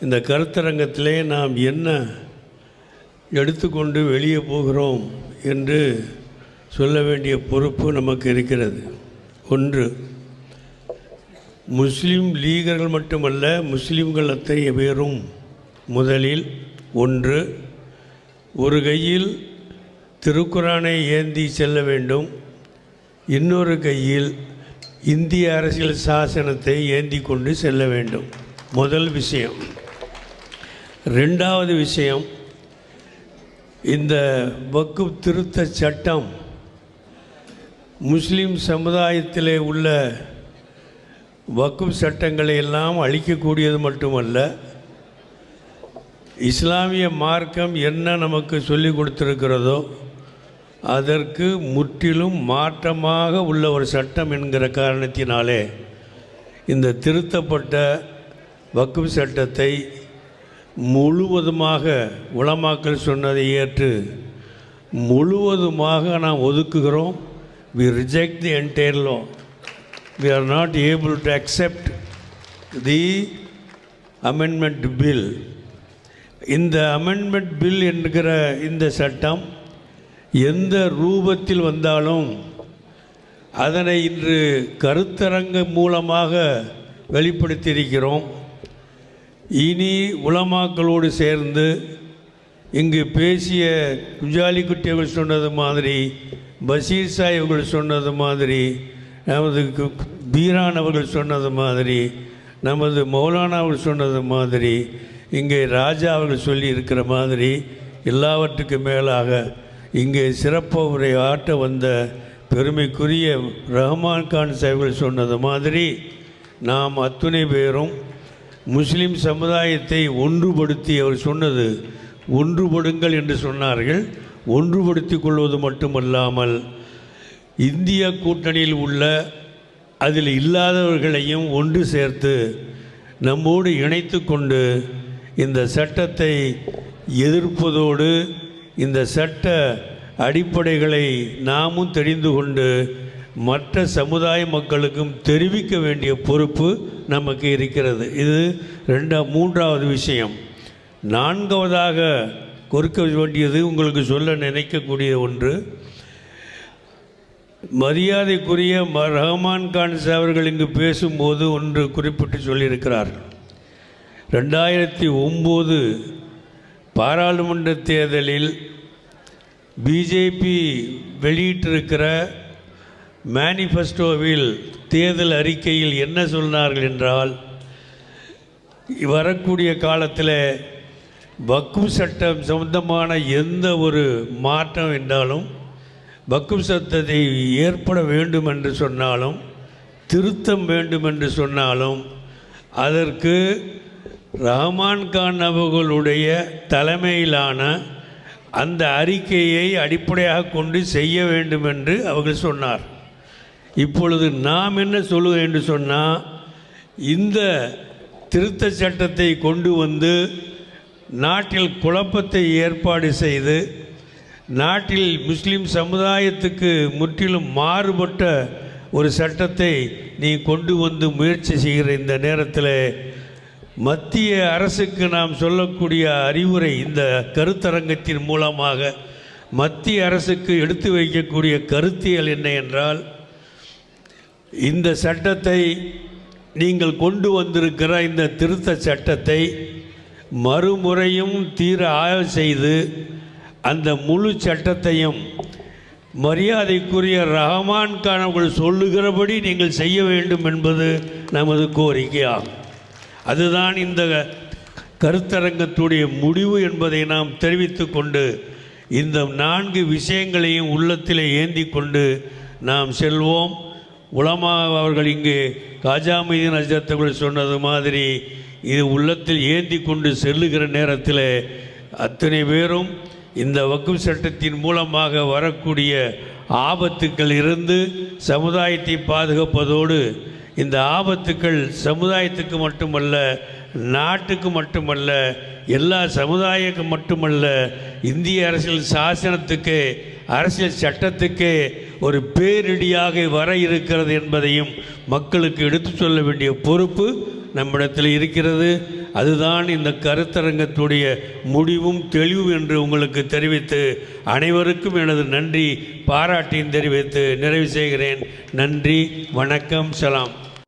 இந்த கருத்தரங்கத்திலே நாம் என்ன எடுத்துக்கொண்டு வெளியே போகிறோம் என்று சொல்ல வேண்டிய பொறுப்பு நமக்கு இருக்கிறது. ஒன்று முஸ்லீம் லீகர்கள் மட்டுமல்ல முஸ்லீம்கள் அத்தகைய பேரும் முதலில். ஒன்று ஒரு கையில் திருக்குறானை ஏந்தி செல்ல வேண்டும். இன்னொரு கையில் இந்திய அரசியல் சாசனத்தை ஏந்தி கொண்டு செல்ல வேண்டும். முதல் விஷயம். ரெண்டாவது விஷயம் இந்த வக்கு திருத்த சட்டம் முஸ்லீம் சமுதாயத்திலே உள்ள வக்குப் சட்டங்களை எல்லாம் அழிக்கக்கூடியது மட்டுமல்ல இஸ்லாமிய மார்க்கம் என்ன நமக்கு சொல்லி கொடுத்துருக்கிறதோ அதற்கு முற்றிலும் மாற்றமாக உள்ள ஒரு சட்டம் என்கிற காரணத்தினாலே இந்த திருத்தப்பட்ட வக்குப் சட்டத்தை முழுவதுமாக உளமாக்கல் சொன்னதை ஏற்று முழுவதுமாக நாம் ஒதுக்குகிறோம். We reject the entire law we are not able to accept the amendment bill இந்த அமெண்ட்மெண்ட் பில் என்கிற இந்த சட்டம் எந்த ரூபத்தில் வந்தாலும் அதனை இன்று கருத்தரங்கு மூலமாக வெளிப்படுத்தியிருக்கிறோம். இனி உலமாக்களோடு சேர்ந்து இங்கு பேசிய குஜாலி குட்டி அவர்கள் சொன்னது மாதிரி பஷீர் சாய் அவர்கள் சொன்னது மாதிரி நமது கு- பீரான் அவர்கள் சொன்னது மாதிரி நமது மௌலானா அவர்கள் சொன்னது மாதிரி இங்கே ராஜா அவர்கள் சொல்லி இருக்கிற மாதிரி எல்லாவற்றுக்கும் மேலாக இங்கே சிறப்பு உரை ஆட்ட வந்த பெருமைக்குரிய ரஹ்மான் கான் சாஹிப்கள் சொன்னது மாதிரி நாம் அத்துணை பேரும் முஸ்லிம் சமுதாயத்தை ஒன்றுபடுத்தி அவர் சொன்னது ஒன்றுபடுங்கள் என்று சொன்னார்கள். ஒன்றுபடுத்தி கொள்வது மட்டுமல்லாமல் இந்திய கூட்டணியில் உள்ள அதில் இல்லாதவர்களையும் ஒன்று சேர்த்து நம்மோடு இணைத்து கொண்டு இந்த சட்டத்தை எதிர்ப்பதோடு இந்த சட்ட அடிப்படைகளை நாமும் தெரிந்து கொண்டு மற்ற சமுதாய மக்களுக்கும் தெரிவிக்க வேண்டிய பொறுப்பு நமக்கு இருக்கிறது. இது ரெண்டா மூன்றாவது விஷயம். நான்காவதாக கொடுக்க வேண்டியது உங்களுக்கு சொல்ல நினைக்கக்கூடிய ஒன்று. மரியாதைக்குரிய ம- ரஹமான் கான் சார் அவர்கள் இங்கு பேசும்போது ஒன்று குறிப்பிட்டு சொல்லியிருக்கிறார். ரெண்டாயிரத்தி ஒம்பது பாராளுமன்ற தேர்தலில் பிஜேபி வெளியிட்டிருக்கிற மேனிஃபெஸ்டோவில் தேர்தல் அறிக்கையில் என்ன சொன்னார்கள் என்றால் வரக்கூடிய காலத்தில் வக்கும் சட்டம் சம்பந்தமான எந்த ஒரு மாற்றம் என்றாலும் வக்கும் சட்டத்தை ஏற்பட வேண்டும் என்று சொன்னாலும் திருத்தம் வேண்டும் என்று சொன்னாலும் அதற்கு ரஹ்மான் கான் அவர்களுடைய தலைமையிலான அந்த அறிக்கையை அடிப்படையாக கொண்டு செய்ய வேண்டும் என்று அவர்கள் சொன்னார். இப்பொழுது நாம் என்ன சொல்லுவோம் என்று சொன்னால் இந்த திருத்த சட்டத்தை கொண்டு வந்து நாட்டில் குழப்பத்தை ஏற்பாடு செய்து நாட்டில் முஸ்லீம் சமுதாயத்துக்கு முற்றிலும் மாறுபட்ட ஒரு சட்டத்தை நீ கொண்டு வந்து முயற்சி செய்கிற இந்த நேரத்தில் மத்திய அரசுக்கு நாம் சொல்லக்கூடிய அறிவுரை இந்த கருத்தரங்கத்தின் மூலமாக மத்திய அரசுக்கு எடுத்து வைக்கக்கூடிய கருத்தியல் என்ன என்றால் இந்த சட்டத்தை நீங்கள் கொண்டு வந்திருக்கிற இந்த திருத்த சட்டத்தை மறுமுறையும் தீர ஆய்வு செய்து அந்த முழு சட்டத்தையும் மரியாதைக்குரிய ரஹமான் கான் அவர்கள் சொல்லுகிறபடி நீங்கள் செய்ய வேண்டும் என்பது நமது கோரிக்கையாகும். அதுதான் இந்த கருத்தரங்கத்துடைய முடிவு என்பதை நாம் தெரிவித்து கொண்டு இந்த நான்கு விஷயங்களையும் உள்ளத்தில் ஏந்தி கொண்டு நாம் செல்வோம். உலமா அவர்கள் இங்கு காஜாமீதின் அஜத்தவர்கள் சொன்னது மாதிரி இது உள்ளத்தில் ஏந்தி கொண்டு செல்லுகிற நேரத்தில் அத்தனை பேரும் இந்த வக்கும் சட்டத்தின் மூலமாக வரக்கூடிய ஆபத்துக்கள் இருந்து சமுதாயத்தை பாதுகாப்பதோடு இந்த ஆபத்துக்கள் சமுதாயத்துக்கு மட்டுமல்ல நாட்டுக்கு மட்டுமல்ல எல்லா சமுதாயக்கு மட்டுமல்ல இந்திய அரசியல் சாசனத்துக்கு அரசியல் சட்டத்துக்கு ஒரு பேரிடியாக வர இருக்கிறது என்பதையும் மக்களுக்கு எடுத்துச் சொல்ல வேண்டிய பொறுப்பு நம்மிடத்தில் இருக்கிறது. அதுதான் இந்த கருத்தரங்கத்துடைய முடிவும் தெளிவும் என்று உங்களுக்கு தெரிவித்து அனைவருக்கும் எனது நன்றி. பாராட்டியும் தெரிவித்து நிறைவு செய்கிறேன். நன்றி வணக்கம் சலாம்.